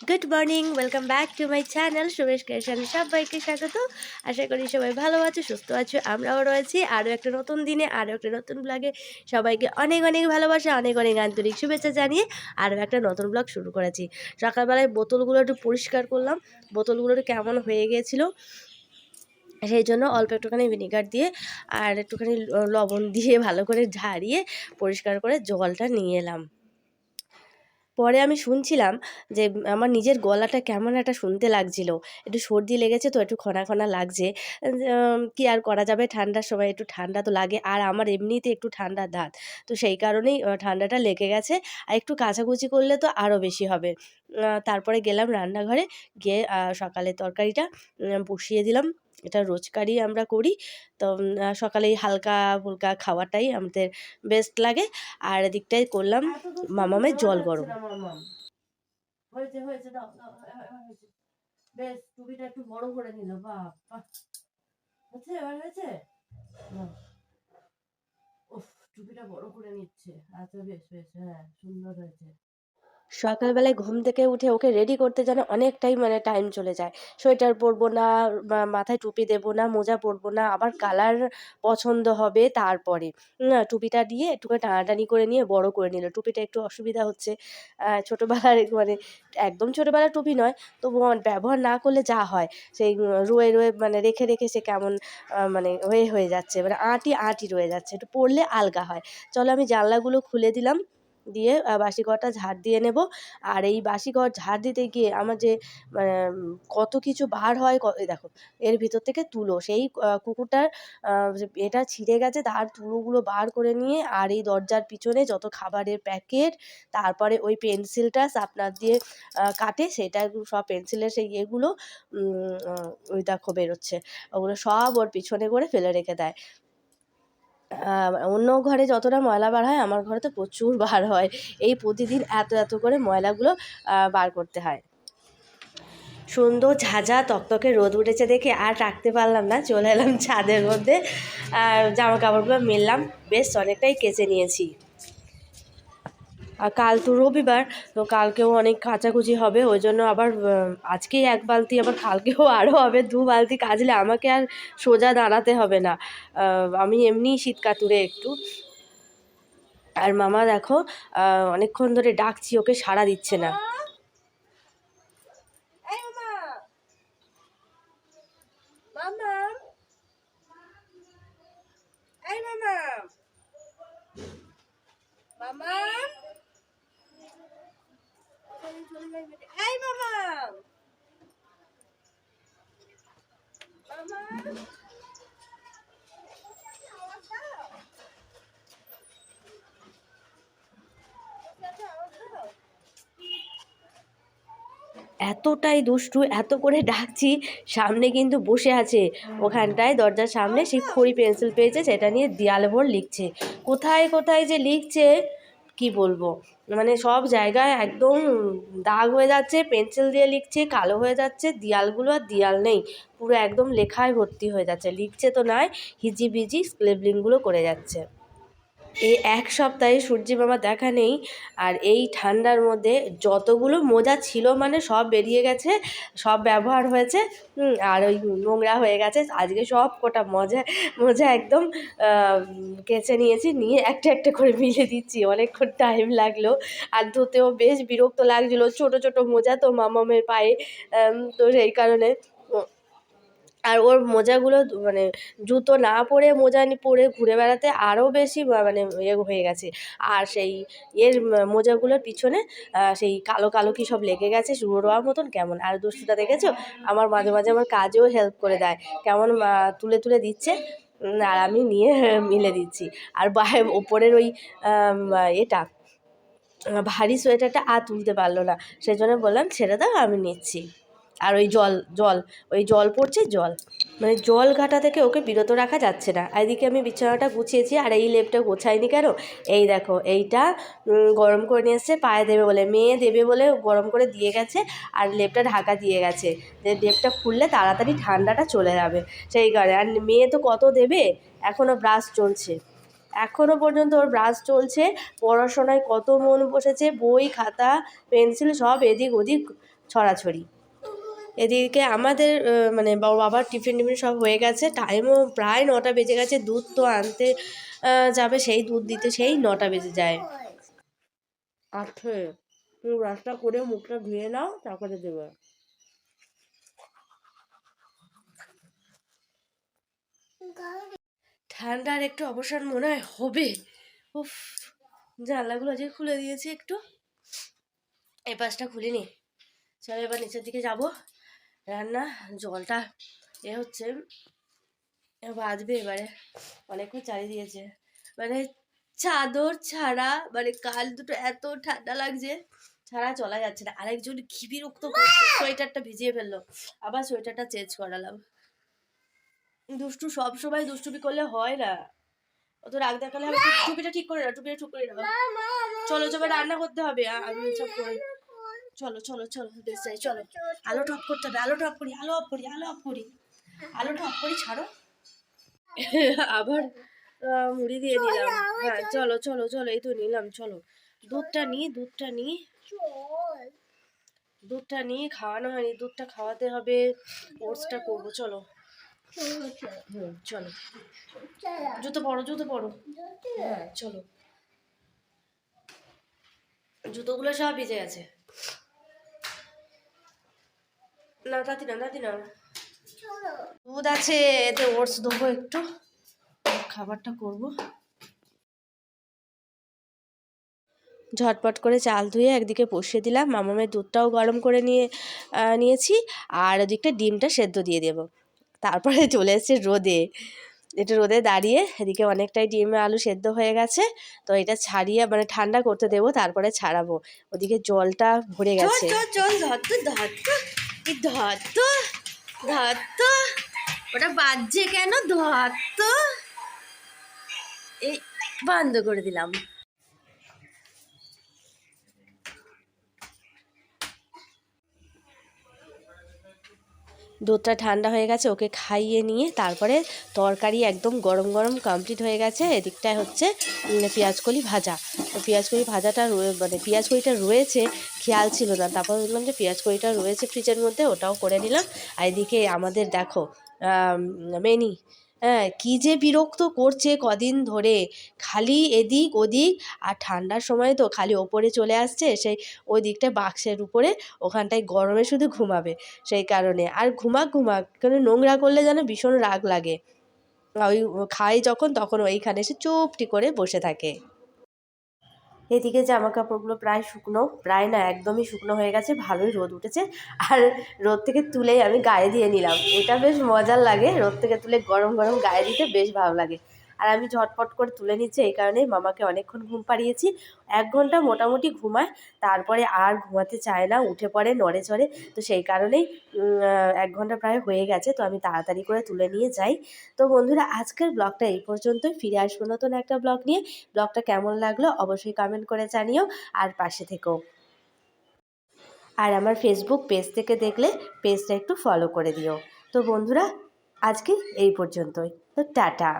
Good morning welcome back to my channel Suresh creation সবাইকে স্বাগত। আশা করি সবাই ভালো আছো, সুস্থ আছো, আমরাও রয়েছি। আরও একটা নতুন দিনে, আরও একটা নতুন ব্লগে সবাইকে অনেক অনেক ভালোবাসা, অনেক অনেক আন্তরিক শুভেচ্ছা জানিয়ে আরও একটা নতুন ব্লগ শুরু করেছি। সকালবেলায় বোতলগুলো একটু পরিষ্কার করলাম, বোতলগুলো একটু কেমন হয়ে গিয়েছিল, সেই জন্য অল্প একটুখানি ভিনিগার দিয়ে আর একটুখানি লবণ দিয়ে ভালো করে ঝাড়িয়ে পরিষ্কার করে জলটা নিয়ে এলাম। পরে আমি শুনছিলাম যে, আমার নিজের গলাটা কেমন একটা শুনতে লাগছিল। একটু সর্দি লেগেছে তো, একটু খনা খনা লাগছে। কি আর করা যাবে? ঠান্ডার সময় একটু ঠান্ডা তো লাগে। আর আমার এমনিতে একটু ঠান্ডা দাঁত। তো সেই কারণেই ঠান্ডাটা লেগে গেছে। আর একটু কাচাকুচি করলে তো আরও বেশি হবে। তারপরে গেলাম রান্নাঘরে। গিয়ে সকালে তরকারিটা বসিয়ে দিলাম। এটা রোজকারই আমরা করি। তো সকালেই হালকা ফুলকা খাওয়াটাই আমাদের বেস্ট লাগে। আর এদিকটাই করলাম মামামের জল গরম। হয়েছে হয়েছে হয়েছে। বেশ টুপিটা একটু বড় করে নিল বাপ হচ্ছে এবার হয়েছে। টুপিটা বড় করে নিচ্ছে। আচ্ছা বেশ বেশ হ্যাঁ সুন্দর হয়েছে। সকালবেলায় ঘুম থেকে উঠে ওকে রেডি করতে যেন অনেকটাই মানে টাইম চলে যায়। সোয়েটার পরবো না মাথায় টুপি দেবো না, মোজা পরবো না, আবার কালার পছন্দ হবে তারপরে। না টুপিটা দিয়ে একটু টানাটানি করে নিয়ে বড় করে নিল। টুপিটা একটু অসুবিধা হচ্ছে। ছোটোবেলার মানে একদম ছোটোবেলার টুপি নয় তবু ব্যবহার না করলে যা হয়, সেই রয়ে রয়ে মানে রেখে রেখে সে কেমন মানে হয়ে হয়ে যাচ্ছে। মানে আঁটি আঁটি রয়ে যাচ্ছে। একটু পরলে আলগা হয়। চলো আমি জানলাগুলো খুলে দিলাম। দিয়ে বাসি ঘরটা ঝাড় দিয়ে নেব। আর এই বাসি ঘর ঝাড় দিতে গিয়ে আমার যে মানে কত কিছু বার হয় দেখো, এর ভিতর থেকে তুলো। সেই কুকুরটার এটা ছিঁড়ে গেছে, তার তুলোগুলো বার করে নিয়ে আর এই দরজার পিছনে যত খাবারের প্যাকেট, তারপরে ওই পেন্সিলটা শার্পনার দিয়ে কাটে, সেটা সব পেন্সিলের সেই ইয়েগুলো ওই দেখো বেরোচ্ছে। ওগুলো সব ওর পিছনে করে ফেলে রেখে দেয়। অন্য ঘরে যতটা ময়লা বার হয়, আমার ঘরে তো প্রচুর বার হয়। এই প্রতিদিন এত এত করে ময়লাগুলো বার করতে হয়। সুন্দর ঝাঁঝা তকতকে রোদ উঠেছে দেখে আর রাখতে পারলাম না, চলে এলাম ছাদের মধ্যে। আর জামা কাপড়গুলো মেললাম, বেশ অনেকটাই কেচে নিয়েছি। আর কাল তো রবিবার, তো কালকেও অনেক কাচাকুচি হবে, ওই জন্য আবার আজকেই এক বালতি, আবার কালকেও আরও হবে দু বালতি কাজলে আমাকে আর সোজা দাঁড়াতে হবে না। আমি এমনিই শীত কাতুরে একটু। আর মামা দেখো অনেকক্ষণ ধরে ডাকছি, ওকে সাড়া দিচ্ছে না। এই এই মামা! এতটাই দুষ্টু, এত করে ডাকছি, সামনে কিন্তু বসে আছে। ওখানটায়, দরজার সামনে, সেই খড়ি পেন্সিল পেয়েছে, সেটা নিয়ে দেয়ালে ভোর লিখছে। কোথায় কোথায় যে লিখছে কি বলব? মানে সব জায়গায় একদম দাগ হয়ে যাচ্ছে পেন্সিল দিয়ে লিখছে, কালো হয়ে যাচ্ছে, দেয়ালগুলো আর দেয়াল নেই। পুরো একদম লেখায় ভর্তি হয়ে যাচ্ছে। লিখছে তো নয় হিজিবিজি স্ক্রেবলিংগুলো করে যাচ্ছে। এই এক সপ্তাহে সূর্যি মামা দেখা নেই আর এই ঠান্ডার মধ্যে যতগুলো মোজা ছিল মানে সব বেরিয়ে গেছে, সব ব্যবহার হয়েছে আর ওই নোংরা হয়ে গেছে। আজকে সব কটা মজা মজা একদম কেচে নিয়েছি, নিয়ে একটা একটা করে মিলে দিচ্ছি। অনেকক্ষণ টাইম লাগল। আর ধুতেও বেশ বিরক্ত লাগছিল। ছোট ছোট মোজা তো মামামের পায়ে তো সেই কারণে আর ওর মোজাগুলো মানে জুতো না পরে মোজা পরে ঘুরে বেড়াতে আরও বেশি মানে ইয়ে হয়ে গেছে। আর সেই এর মোজাগুলোর পিছনে সেই কালো কালো কি সব লেগে গেছে রোয়ার মতন? কেমন? আর দুষ্টুটা দেখেছ? আমার মাঝে মাঝে আমার কাজেও হেল্প করে দেয়। কেমন তুলে তুলে দিচ্ছে? আর আমি নিয়ে মিলে দিচ্ছি। আর বাহে ওপরের ওই এটা ভারী সোয়েটারটা আর তুলতে পারল না। সেই জন্য বললাম, ছেড়ে দাও, আমি নিচ্ছি। আর ওই জল জল, ওই জল পড়ছে জল। মানে জল ঘাটা থেকে ওকে বিরত রাখা যাচ্ছে না। এদিকে আমি বিছানাটা গুছিয়েছি, আর এই লেপটা গোছাইনি কেন? এই দেখো, এইটা গরম করে নিয়ে এসছে, পায়ে দেবে বলে, মেয়ে দেবে বলে গরম করে দিয়ে গেছে, আর লেপটা ঢাকা দিয়ে গেছে। যে লেপটা খুললে তাড়াতাড়ি ঠান্ডাটা চলে যাবে, সেই কারণে। আর মেয়ে তো কত দেবে? এখনও ব্রাশ চলছে। এখনও পর্যন্ত ওর ব্রাশ চলছে, পড়াশোনায় কত মন বসেছে, বই, খাতা, পেন্সিল সব এদিক ওদিক ছড়াছড়ি। এদিকে আমাদের মানে বাবার টিফিন টিফিন সব হয়ে গেছে টাইমও প্রায় নটা বেজে গেছে দুধ তো আনতে যাবে সেই দুধ দিতে সেই নটা বেজে যায়। আচ্ছা তুমি ব্রাশটা করে মুখটা ধুয়ে নাও তারপরে দেবে। ঠান্ডার একটু অবসান মনে হয় হবে। উফ জানলাগুলো আজকে খুলে দিয়েছি একটু। এই পাশটা খুলিনি। চলো এবার নিচের দিকে যাব। রান্না জলটা এ হচ্ছে এ বাজবে এবারে অনেকক্ষণ চালিয়ে দিয়েছে। মানে চাদর ছাড়া মানে কাল দুটো এত ঠান্ডা লাগছে ছাড়া চলা যাচ্ছে না। আরেকজন কি বিরক্ত সোয়েটারটা ভিজিয়ে ফেলল। আবার সোয়েটারটা চেঞ্জ করালাম। দুষ্টু সব সময় দুষ্টুমি করলে হয় না। অত রাগ দেখালে টুপি- টুপিটা ঠিক করে না টুপিটা ঠিক করে নাও। চলো চলো রান্না করতে হবে। আমি সব করে। চলো চলো চলো বেশ যাই চলো। আলো টপ করতে হবে আলো টপ করি আলো অফ করি আলো অফ করি। আলো টপ করি ছাড়ো। আবার মুড়ি দিয়ে দিলাম হ্যাঁ চলো। চলো চলো এই তো নিলাম চলো। দুধটা নিই দুধটা নিই দুধটা নিয়ে খাওয়ানো হয়নি দুধটা খাওয়াতে হবে। ওটসটা করব চলো। হুম চলো। জুতো পরো জুতো পরো। হ্যাঁ চলো। জুতোগুলো সব ভিজে গেছে। না দাদি না দাদি না দুধ আছে এতে ওটস দেবো একটু। খাবারটা করব। ঝটপট করে চাল ধুয়ে একদিকে বসিয়ে দিলাম। মামামের দুধটাও গরম করে নিয়ে নিয়েছি। আর ওদিকটা ডিমটা সেদ্ধ দিয়ে দেবো। তারপরে চলে এসেছে রোদে। এটা রোদে দাঁড়িয়ে এদিকে অনেকটাই ডিম আলু সেদ্ধ হয়ে গেছে। তো এটা ছাড়িয়ে মানে ঠান্ডা করতে দেবো তারপরে ছাড়াবো। ওদিকে জলটা ভরে গেছে। ধরতো ধরতো। ওটা বাজছে কেন? ধরতো। এই বন্ধ করে দিলাম। দুধটা ঠান্ডা হয়ে গেছে, ওকে খাইয়ে নিয়ে তারপরে তরকারি একদম গরম গরম কমপ্লিট হয়ে গেছে। এদিকটায় হচ্ছে পেঁয়াজকলি ভাজা। তো পেঁয়াজকলি ভাজাটা মানে পেঁয়াজকলিটা রয়েছে, খেয়াল ছিল না। তারপর দেখলাম যে পেঁয়াজকলিটা রয়েছে ফ্রিজের মধ্যে, ওটাও করে নিলাম। আর এদিকে আমাদের দেখো মেনি হ্যাঁ কী যে বিরক্ত করছে কদিন ধরে। খালি এদিক ওদিক, আর ঠান্ডার সময় তো খালি ওপরে চলে আসছে, সেই ওই দিকটা বাক্সের উপরে, ওখানটায় গরমে শুধু ঘুমাবে, সেই কারণে। আর ঘুমাক ঘুমাক কারণ নোংরা করলে যেন ভীষণ রাগ লাগে। ওই খায় যখন, তখন ওইখানে এসে চুপটি করে বসে থাকে। এদিকে জামা কাপড়গুলো প্রায় শুকনো, প্রায় না, একদমই শুকনো হয়ে গেছে, ভালোই রোদ উঠেছে। আর রোদ থেকে তুলেই আমি গায়ে দিয়ে নিলাম। এটা বেশ মজার লাগে, রোদ থেকে তুলে গরম গরম গায়ে দিতে বেশ ভালো লাগে। আর আমি ঝটপট করে তুলে নিচ্ছি, এই কারণে মামাকে অনেকক্ষণ ঘুম পাড়িয়েছি। এক ঘণ্টা মোটামুটি ঘুমায়, তারপরে আর ঘুমাতে চায় না, উঠে পড়ে নড়ে চড়ে। তো সেই কারণেই এক ঘণ্টা প্রায় হয়ে গেছে, তো আমি তাড়াতাড়ি করে তুলে নিয়ে যাই। তো বন্ধুরা, আজকের ব্লগটা এই পর্যন্তই। ফিরে আসব নতুন একটা ব্লগ নিয়ে। ব্লগটা কেমন লাগল অবশ্যই কমেন্ট করে জানিও। আর পাশে থেকেও আর আমার ফেসবুক পেজ থেকে দেখলে পেজটা একটু ফলো করে দিও। তো বন্ধুরা, আজকে এই পর্যন্তই। তো টাটা।